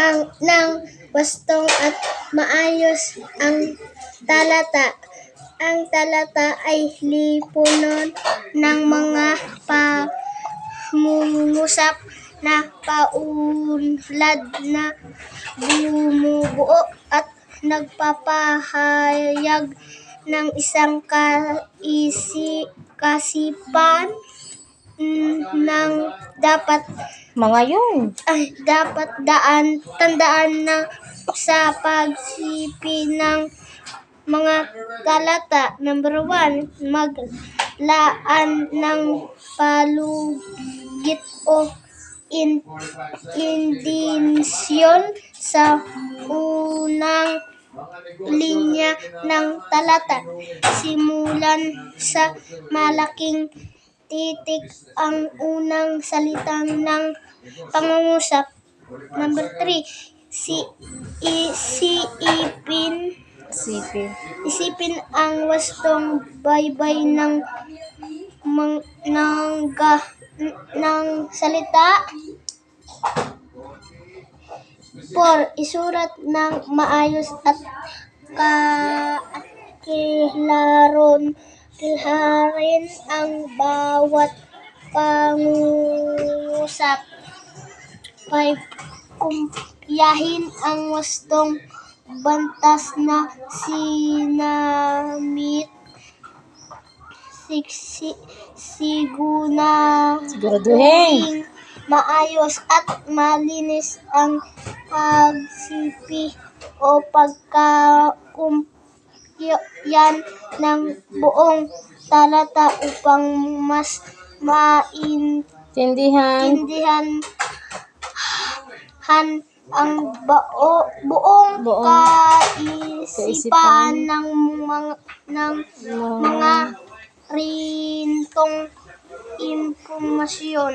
ang ng wastong at maayos ang talata. Ang talata ay lipunan ng mga pangungusap na paunlad na bumubuo at nagpapahayag ng isang kaisi kasipan ng dapat Mga yun. ay dapat daan tandaan na sa pagsipi ng mga talata. Number one, maglaan ng palugit o in, indisyon sa unang linya ng talata. Simulan sa malaking titik ang unang salita ng pangungusap. Number three, si isiipin Sipi. isipin ang wastong baybay ng mang, ng, ga, ng salita. 4. Isurat ng maayos at ka at kilaron kilharin ang bawat pangungusap. 5. Kumpyahin ang wastong bantas na sinamit siksi siguna Siguraduhin. maayos at malinis ang pagsipi o pagkakumpyan ng buong talata upang mas maintindihan Tindihan. han ang bao, buong, Buong kaisipan kaisipan. ng mga ng mga rintong impormasyon.